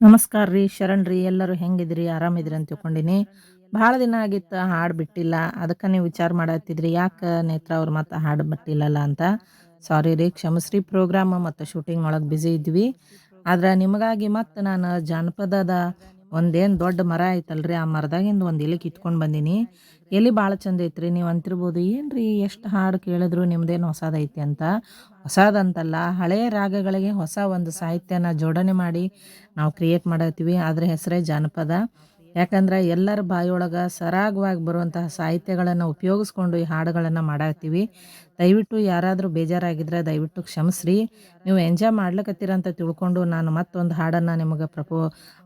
ನಮಸ್ಕಾರ ರೀ, ಶರಣ್ ರೀ, ಎಲ್ಲರೂ ಹೆಂಗಿದ್ರಿ, ಆರಾಮಿದ್ರಿ ಅಂತ ತಿಳ್ಕೊಂಡಿನಿ. ಭಾಳ ದಿನ ಆಗಿತ್ತು, ಹಾಡು ಬಿಟ್ಟಿಲ್ಲ. ಅದಕ್ಕೆ ನೀವು ವಿಚಾರ ಮಾಡತ್ತಿದ್ರಿ, ಯಾಕೆ ನೇತ್ರ ಅವ್ರು ಮತ್ತೆ ಹಾಡು ಬಿಟ್ಟಿಲ್ಲಲ್ಲ ಅಂತ. ಸಾರಿ ರೀ ಕ್ಷಮಶ್ರೀ ಪ್ರೋಗ್ರಾಮ್ ಮತ್ತು ಶೂಟಿಂಗ್ ಒಳಗೆ ಬ್ಯುಸಿ ಇದ್ವಿ. ಆದ್ರೆ ನಿಮಗಾಗಿ ಮತ್ತೆ ನಾನು ಜಾನಪದದ ಒಂದೇನು ದೊಡ್ಡ ಮರ ಐತಲ್ರಿ, ಆ ಮರದಾಗಿಂದ ಒಂದು ಎಲೆ ಕಿತ್ಕೊಂಡು ಬಂದೀನಿ. ಎಲೆ ಭಾಳ ಚಂದ ಐತ್ರಿ, ನೀವು ಅಂತಿರ್ಬೋದು. ಏನು ರೀ ಎಷ್ಟು ಹಾಡು ಕೇಳಿದ್ರು ನಿಮ್ದೇನು ಹೊಸದೈತಿ ಅಂತ. ಹೊಸದಂತಲ್ಲ ಹಳೆಯ ರಾಗಗಳಿಗೆ ಹೊಸ ಒಂದು ಸಾಹಿತ್ಯನ ಜೋಡಣೆ ಮಾಡಿ ನಾವು ಕ್ರಿಯೇಟ್ ಮಾಡತ್ತೀವಿ. ಅದ್ರ ಹೆಸರೇ ಜಾನಪದ. ಯಾಕಂದ್ರೆ ಎಲ್ಲರ ಬಾಯಿಯೊಳಗೆ ಸರಾಗವಾಗಿ ಬರುವಂತಹ ಸಾಹಿತ್ಯಗಳನ್ನು ಉಪಯೋಗಿಸ್ಕೊಂಡು ಈ ಹಾಡುಗಳನ್ನು ಮಾಡತ್ತೀವಿ ದಯವಿಟ್ಟು ಯಾರಾದರೂ ಬೇಜಾರಾಗಿದ್ರೆ ದಯವಿಟ್ಟು ಕ್ಷಮಿಸ್ರಿ. ನೀವು ಎಂಜಾಯ್ ಮಾಡ್ಲಕತ್ತೀರಂತ ತಿಳ್ಕೊಂಡು ನಾನು ಮತ್ತೊಂದು ಹಾಡನ್ನು ನಿಮಗೆ ಪ್ರಪೋ,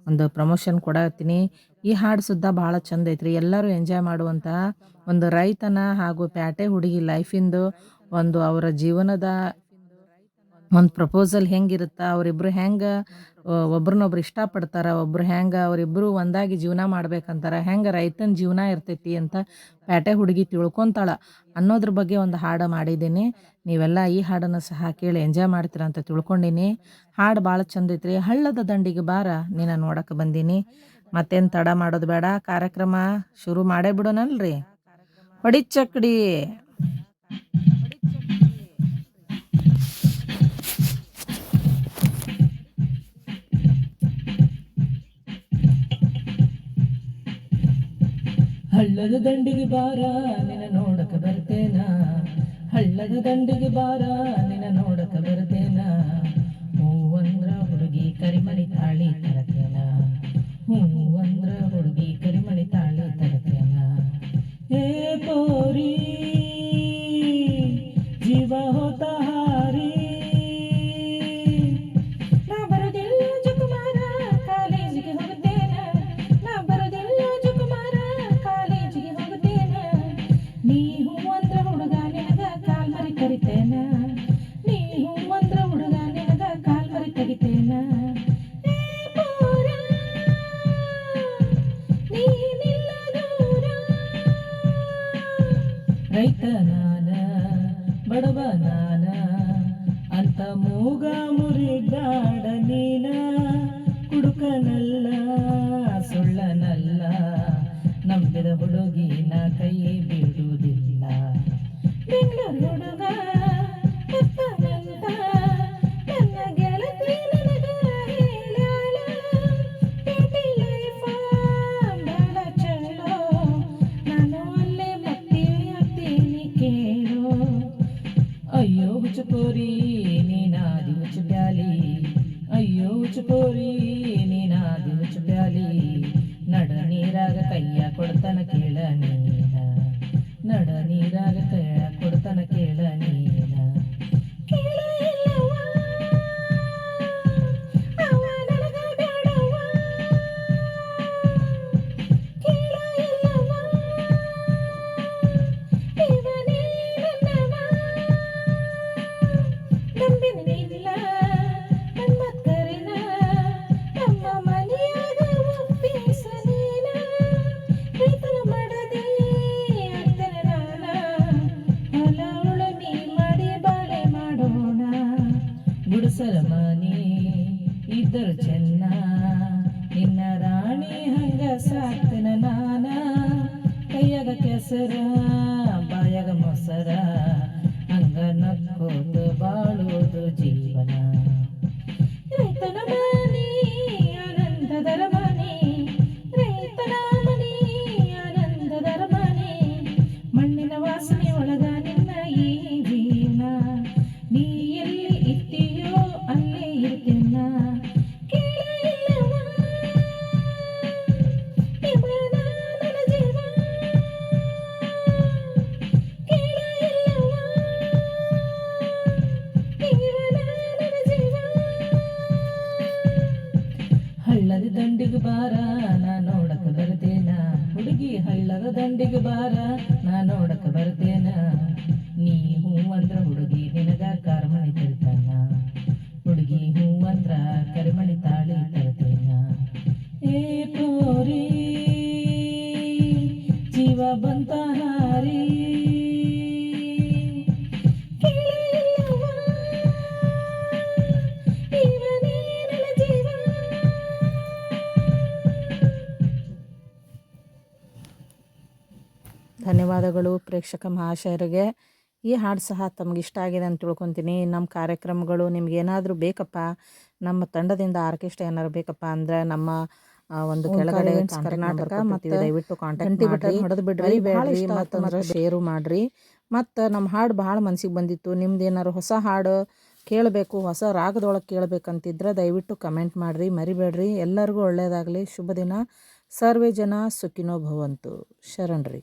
ಒಂದು ಪ್ರಮೋಷನ್ ಕೊಡತ್ತೀನಿ. ಈ ಹಾಡು ಸುದ್ದ ಭಾಳ ಚಂದ ಐತ್ರಿ. ಎಲ್ಲರೂ ಎಂಜಾಯ್ ಮಾಡುವಂತಹ ಒಂದು ರೈತನ ಹಾಗೂ ಪ್ಯಾಟೆ ಹುಡುಗಿ ಲೈಫಿಂದು ಒಂದು ಅವರ ಜೀವನದ ಒಂದು ಪ್ರಪೋಸಲ್ ಹೆಂಗಿರುತ್ತಾ ಅವರಿಬ್ರು ಹೆಂಗೆ ಒಬ್ರನ್ನೊಬ್ರು ಇಷ್ಟಪಡ್ತಾರ ಒಬ್ರು ಹೆಂಗೆ ಅವರಿಬ್ಬರು ಒಂದಾಗಿ ಜೀವನ ಮಾಡ್ಬೇಕಂತಾರೆ ಹೆಂಗೆ ರೈತನ ಜೀವನ ಇರ್ತೈತಿ ಅಂತ ಪ್ಯಾಟೆ ಹುಡುಗಿ ತಿಳ್ಕೊತಾಳೆ ಅನ್ನೋದ್ರ ಬಗ್ಗೆ ಒಂದು ಹಾಡು ಮಾಡಿದ್ದೀನಿ. ನೀವೆಲ್ಲ ಈ ಹಾಡನ್ನು ಸಹ ಕೇಳಿ ಎಂಜಾಯ್ ಮಾಡ್ತೀರ ಅಂತ ತಿಳ್ಕೊಂಡಿನಿ. ಹಾಡು ಭಾಳ ಚಂದ ಐತ್ರಿ. ಹಳ್ಳದ ದಂಡಿಗೆ ಬಾರ ನೀನು ನೋಡಕ್ಕೆ ಬಂದೀನಿ. ಮತ್ತೇನು ತಡ ಮಾಡೋದು ಬೇಡ ಕಾರ್ಯಕ್ರಮ ಶುರು ಮಾಡೇ ಬಿಡೋಣಲ್ರಿ ಹೊಡಿ ಚಕ್ಡಿ. ಹಳ್ಳದ ದಂಡಿಗೆ ಬಾರ, ನಿನ್ನ ನೋಡಕ ಬರ್ತೇನ. ಹಳ್ಳದ ದಂಡಿಗೆ ಬಾರ, ನಿನ್ನ ನೋಡಕ ಬರ್ತೇನ. ಹೂವಂದ್ರ ಹುಡುಗಿ ಕರಿಮರಿ ತಾಳಿ ತರತೇನ. ಹೂವಂದ್ರ ರೈತ ನಾನ, ಬಡವ ನಾನ, ಅಂತ ಮೂಗ ಮುರಿದಾಡ ನೀನ. ಕುಡುಕನಲ್ಲ, ಸುಳ್ಳನಲ್ಲ, ನಂಬಿದ ಹುಡುಗಿನ ಕೈ ಬಿಡುವುದಿಲ್ಲ. ಬೆಂಗಳೂರು ಹುಡುಗ ಅಯ್ಯೋ ನೀನ ಹುಚ್ಚು ಬ್ಯಾಲಿ ನಡ ನೀರಾಗ ಕೈಯ ಕೊಡ್ತನ ಕೇಳ ನೀನ. ನಡ ನೀರಾಗ ಕೈಯ ಕೊಡ್ತನ ಕೇಳ ನೀನ. ಗುಡಿಸಲ ಮನಿ ಇದ್ದರು ಚೆನ್ನ. ನಿನ್ನ ರಾಣಿ ಹಂಗ ಸಾಕ್ತನ ನಾನ. ಕೈಯಾಗ ಕೆಸರ ದಂಡಿಗೆ ಬಾರ, ನಾ ನೋಡಕ ಬರ್ತೇನ. ಹುಡುಗಿ ಹಳ್ಳದ ದಂಡಿಗೆ ಬಾರ, ನಾ ನೋಡಕ ಬರ್ತೇನ. ನೀ ಹೂ ಅಂದ್ರ ಹುಡುಗಿ, ನಿನಗ ಕಾರ್ಮಣಿ ತಿಳ್ತಾನ ಹುಡುಗಿ ಹೂ ಅಂದ್ರ ಕರಿಮಣಿ ತಾಳಿ ಧನ್ಯವಾದಗಳು ಪ್ರೇಕ್ಷಕ ಮಹಾಶಯರಿಗೆ. ಈ ಹಾಡು ಸಹ ತಮಗೆ ಇಷ್ಟ ಆಗಿದೆ ಅಂತ ತಿಳ್ಕೊತೀನಿ. ನಮ್ಮ ಕಾರ್ಯಕ್ರಮಗಳು ನಿಮ್ಗೆ ಏನಾದರೂ ಬೇಕಪ್ಪ ನಮ್ಮ ತಂಡದಿಂದ ಆರ್ಕೆಸ್ಟ್ರಾ ಏನಾದ್ರು ಬೇಕಪ್ಪ ಅಂದರೆ ನಮ್ಮ ಒಂದು ಕೆಳಗಡೆ ಕರ್ನಾಟಕ ಮತ್ತು ದಯವಿಟ್ಟು ಕಾಂಟ್ಯಾಕ್ಟ್ ಮಾಡಿ ಹೊಡೆದು ಬಿಡ್ರಿ ಬೇಡ್ರಿ ಮತ್ತಂದ್ರೆ ಶೇರು ಮಾಡ್ರಿ. ಮತ್ತು ನಮ್ಮ ಹಾಡು ಭಾಳ ಮನಸ್ಸಿಗೆ ಬಂದಿತ್ತು. ನಿಮ್ದು ಏನಾರು ಹೊಸ ಹಾಡು ಕೇಳಬೇಕು ಹೊಸ ರಾಗದೊಳಗೆ ಕೇಳಬೇಕಂತಿದ್ರೆ ದಯವಿಟ್ಟು ಕಮೆಂಟ್ ಮಾಡಿರಿ ಮರಿಬೇಡ್ರಿ. ಎಲ್ಲರಿಗೂ ಒಳ್ಳೆಯದಾಗಲಿ ಶುಭ ದಿನ. ಸರ್ವೇ ಜನ ಸುಖಿನೋ ಭವಂತು. ಶರಣ್ರಿ